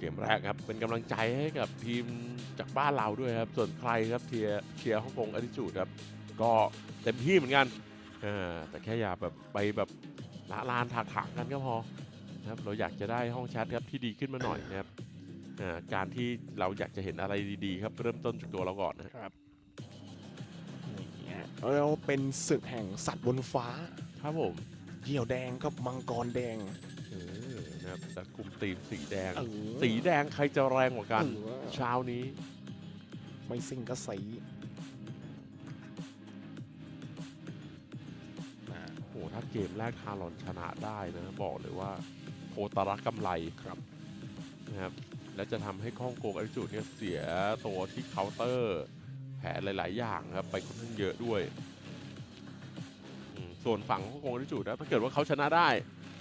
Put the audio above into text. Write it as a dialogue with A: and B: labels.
A: ก็เกมแรกครับ เป็นกำลังใจให้กับทีมจากบ้านเราด้วยครับ ส่วนใครครับเชียร์เชียร์ฮ่องกงอ t ิจูดครับ ก็เต็มที่เหมือนกันอ่าแต่แค่อย่าแบบไปแบบละลานถากถางกันก็พอนะครับเราอยากจะได้ห้องแชทครับที่ดีขึ้นมาหน่อยนะครับอ่าการที่เราอยากจะเห็นอะไรดีๆ ครับเริ่มต้นจากตัวเราก่อนนะ
B: ครับนี่ฮะแล้วเป็นศึกแห่งสัตว์บนฟ้า
A: ครับผม
B: เหยี่ยวแดงกับมังกรแดง
A: เออ นะครับแต่กลุ่มทีมสีแดง
B: เออ
A: สีแดงใครจะแรงกว่ากัน
B: เออ
A: เช้านี้
B: ไม่ซิงก็สีอ่า
A: โอ้โหถ้าเกมแรกคารอนชนะได้นะบอกเลยว่าโคตรกำไร
B: ครับ
A: นะครับและจะทำให้ข้องโกงอ t ิจูดเนี่ยเสียตัวที่เคาน์เตอร์ แผลหลาย ๆ อย่างครับไปค่อนข้างเยอะด้วยอืมส่วนฝั่งฮ่องกงอ t ิจูดนะถ้าเกิดว่าเขาชนะได้